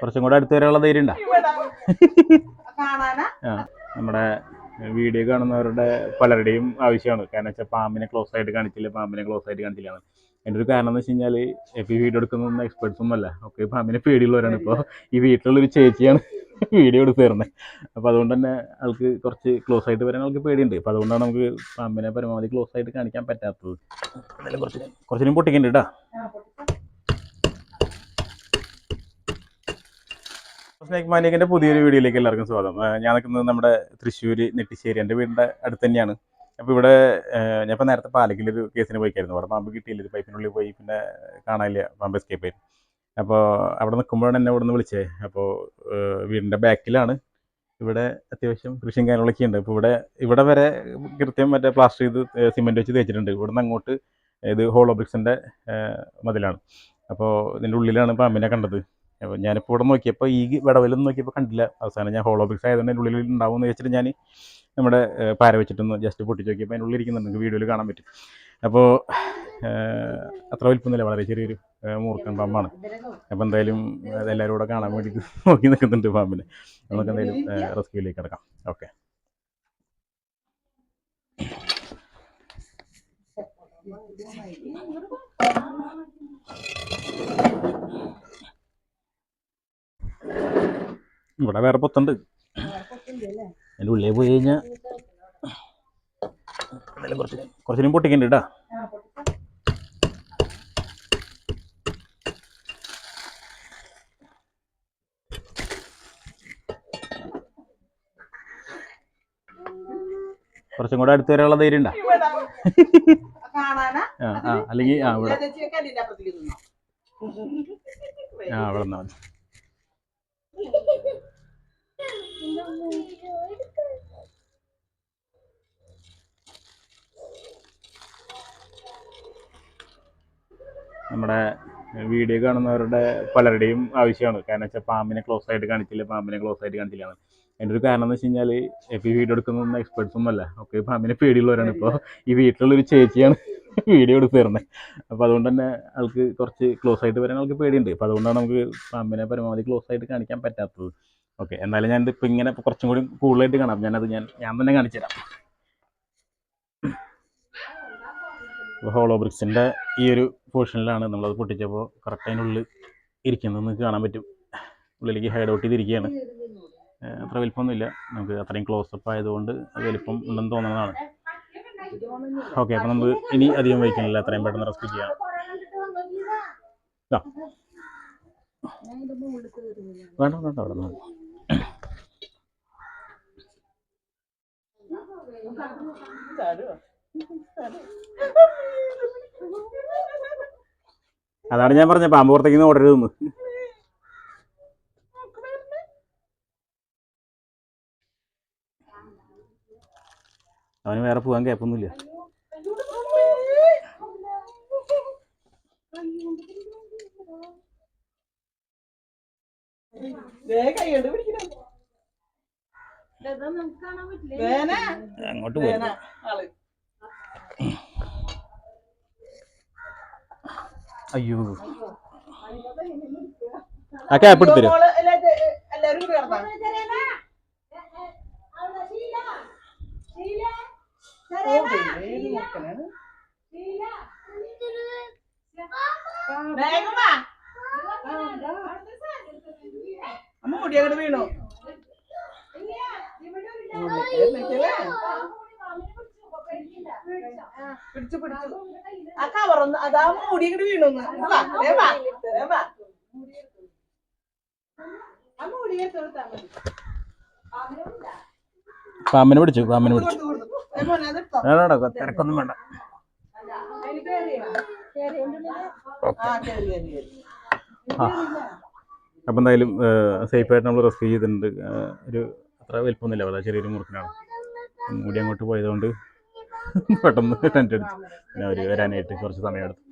കുറച്ചും കൂടെ അടുത്ത് വരെയുള്ള ധൈര്യം ഉണ്ടോ? കാണാനാ? ആ നമ്മുടെ വീഡിയോ കാണുന്നവരുടെ പലരുടെയും ആവശ്യമാണ്. കാരണം വെച്ചാൽ പാമ്പിനെ ക്ലോസ് ആയിട്ട് കാണിച്ചില്ല പാമ്പിനെ ക്ലോസ് ആയിട്ട് കാണിച്ചില്ല എന്റെ ഒരു കാരണം എന്ന് വെച്ച് കഴിഞ്ഞാൽ എപ്പി ഈ വീഡിയോ എടുക്കുന്നൊന്നും എക്സ്പെർട്സ് ഒന്നും അല്ല. ഒക്കെ പാമ്പിനെ പേടിയുള്ളവരാണ്. ഇപ്പോൾ ഈ വീട്ടിലുള്ളൊരു ചേച്ചിയാണ് വീഡിയോ എടുത്ത് തരുന്നത് അപ്പോൾ അതുകൊണ്ട് തന്നെ ആൾക്ക് കുറച്ച് ക്ലോസ് ആയിട്ട് വരാൻ ആൾക്ക് പേടിയുണ്ട്. അപ്പോൾ അതുകൊണ്ടാണ് നമുക്ക് പാമ്പിനെ പരമാവധി ക്ലോസ് ആയിട്ട് കാണിക്കാൻ പറ്റാത്തത്. എന്തായാലും കുറച്ച് കുറച്ചിനും പൊട്ടിക്കുന്നുണ്ട് കേട്ടോ സ്നേക് മാനിയക്കിന്റെ പുതിയൊരു വീഡിയോയിലേക്ക് എല്ലാവർക്കും സ്വാഗതം. ഞാൻ നിൽക്കുന്നത് നമ്മുടെ തൃശ്ശൂർ നെട്ടിശ്ശേരി എന്റെ വീടിന്റെ അടുത്ത് തന്നെയാണ്. അപ്പോൾ ഇവിടെ ഞാൻ ഇപ്പോൾ നേരത്തെ പാലക്കിലൊരു കേസിന് പോയിക്കായിരുന്നു. അവിടെ പാമ്പ് കിട്ടിയില്ല ഒരു പൈപ്പിനുള്ളിൽ പോയി പിന്നെ കാണാനില്ല പാമ്പ് എസ്കേപ്പ് ആയി. അപ്പോൾ അവിടെ നിൽക്കുമ്പോഴാണ് എന്നെ ഇവിടെ നിന്ന് വിളിച്ചത് അപ്പോൾ വീടിന്റെ ബാക്കിലാണ് ഇവിടെ അത്യാവശ്യം കൃഷിയും കാര്യങ്ങളൊക്കെ ഉണ്ട്. അപ്പോൾ ഇവിടെ ഇവിടെ വരെ കൃത്യം മറ്റേ പ്ലാസ്റ്റർ ചെയ്ത് സിമെന്റ് വെച്ച് തേച്ചിട്ടുണ്ട്. ഇവിടെ നിന്ന് അങ്ങോട്ട് ഇത് ഹോളോബ്രിക്സിന്റെ മതിലാണ്. അപ്പോൾ ഇതിന്റെ ഉള്ളിലാണ് പാമ്പിനെ കണ്ടത്. അപ്പോൾ ഞാനിപ്പോൾ ഇവിടെ നോക്കിയപ്പോൾ ഈ വിടവിലൊന്നും നോക്കിയപ്പോൾ കണ്ടില്ല. അവസാനം ഞാൻ ഹോളോ ആയതുകൊണ്ട് അതിന്റെ ഉള്ളിൽ ഉണ്ടാവുമെന്ന് വെച്ചിട്ട് ഞാൻ നമ്മുടെ പാര വെച്ചിട്ടൊന്ന് ജസ്റ്റ് പൊട്ടി നോക്കിയപ്പോൾ ഉള്ളിൽ ഇരിക്കുന്നുണ്ട്. നിങ്ങൾക്ക് വീഡിയോയിൽ കാണാൻ പറ്റും. അപ്പോൾ അത്ര വലിപ്പമൊന്നുമില്ല. വളരെ ചെറിയൊരു മൂർക്കൻ പാമ്പാണ് അപ്പോൾ എന്തായാലും അതെല്ലാവരും കൂടെ കാണാൻ വേണ്ടിയിട്ട് നോക്കി നിൽക്കുന്നുണ്ട് പാമ്പിനെ നമുക്ക് എന്തായാലും റെസ്ക്യൂയിലേക്ക് കിടക്കാം. ഓക്കെ. ഇവിടെ വേറെ പൊത്തുണ്ട്. അതിന്റെ ഉള്ളിൽ പോയി കഴിഞ്ഞാൽ കുറച്ച് കുറച്ചിനും പൊട്ടിക്കണ്ട കേട്ടോ കുറച്ചും കൂടെ അടുത്ത് വരെയുള്ള ധൈര്യം ഉണ്ടാ? ആ അല്ലെങ്കിൽ ആ ഇവിടെ. ആ അവിടെ നിന്നാ മതി. നമ്മുടെ വീഡിയോ കാണുന്നവരുടെ പലരുടെയും ആവശ്യമാണ്. കാരണം വെച്ചാൽ പാമ്പിനെ ക്ലോസ് ആയിട്ട് കാണിച്ചില്ല പാമ്പിനെ ക്ലോസ് ആയിട്ട് കാണിച്ചില്ല എന്റെ ഒരു കാരണം എന്ന് വെച്ച് കഴിഞ്ഞാൽ എപ്പി വീഡിയോ എടുക്കുന്നൊന്നും എക്സ്പെർട്സ് അല്ല. ഒക്കെ പാമ്പിനെ പേടിയുള്ളവരാണ്. ഇപ്പോൾ ഈ വീട്ടിലുള്ളൊരു ചേച്ചിയാണ് വീഡിയോ എടുത്ത് തരുന്നത് അപ്പോൾ അതുകൊണ്ട് തന്നെ ആൾക്ക് കുറച്ച് ക്ലോസ് ആയിട്ട് വരാൻ ആൾക്ക് പേടിയുണ്ട്. അപ്പോൾ അതുകൊണ്ടാണ് നമുക്ക് പാമ്പിനെ പരമാവധി ക്ലോസ് ആയിട്ട് കാണിക്കാൻ പറ്റാത്തത്. ഓക്കെ എന്നാലും ഞാൻ ഇപ്പോൾ ഇങ്ങനെ കുറച്ചും കൂടി കൂടുതലായിട്ട് കാണാം. ഞാനത് ഞാൻ ഞാൻ തന്നെ കാണിച്ചു തരാം. ഹോളോ ബ്രിക്സിന്റെ ഈ ഒരു പോർഷനിലാണ് നമ്മളത് പൊട്ടിച്ചപ്പോൾ കറക്റ്റ് അതിനുള്ളിൽ ഇരിക്കുന്നത് നിങ്ങൾക്ക് കാണാൻ പറ്റും. ഉള്ളിലേക്ക് ഹൈഡ് ഔട്ട് ചെയ്തിരിക്കുകയാണ്. അത്ര വലിപ്പമൊന്നുമില്ല. നമുക്ക് അത്രയും ക്ലോസപ്പ് ആയതുകൊണ്ട് വലിപ്പം ഉണ്ടെന്ന് തോന്നുന്നതാണ്. ഓക്കെ അപ്പോൾ നമുക്ക് ഇനി അധികം വഹിക്കുന്നില്ല അത്രയും പെട്ടെന്ന് റെസ്ക്യൂ ചെയ്യാം. വേണ്ട വേണ്ട അവിടെ നിന്ന് മതി. ചാടുവോ? അതാണ് ഞാൻ പറഞ്ഞ പാമ്പുറത്തേക്ക് ഓടരുതെന്ന് അവന് വേറെ പോകാൻ കേപ്പൊന്നുമില്ല കൈ പിടിക്കണം. അങ്ങോട്ട് ആൾ. അയ്യോ. ആ ക്യാപ്പ് വാ. അമ്മ മുടി അങ്ങോട്ട് വീണു? പിടിച്ചു പിടിച്ചു ആ കവറൊന്ന് അതാ മുടി ഇങ്ങോട്ട് വീണു. പാമ്പിനെ പിടിച്ചു പാമ്പിനെ പിടിച്ചു? വേണ്ട തിരക്കൊന്നും വേണ്ട അപ്പം എന്തായാലും സേഫായിട്ട് നമ്മൾ റെസ്ക്യൂ ചെയ്തിട്ടുണ്ട് ഒരു അത്ര വലിപ്പമൊന്നുമില്ല. വളരെ ചെറിയൊരു മുറുക്കിനാണ് മൂടി അങ്ങോട്ട് പോയതുകൊണ്ട് പെട്ടെന്ന് ടെന്റ് എടുത്തു. പിന്നെ അവർ വരാനായിട്ട് കുറച്ച് സമയമെടുത്തു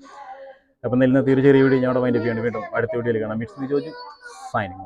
അപ്പം എന്തായാലും ഇന്നത്തെ ഒരു ചെറിയ വീഡിയോ ഞാൻ അവിടെ മൈൻഡ് ചെയ്യാണ് വീണ്ടും അടുത്ത വീഡിയോയിൽ കാണാം. മിക്സ് ചോദിച്ചു സൈനിങ്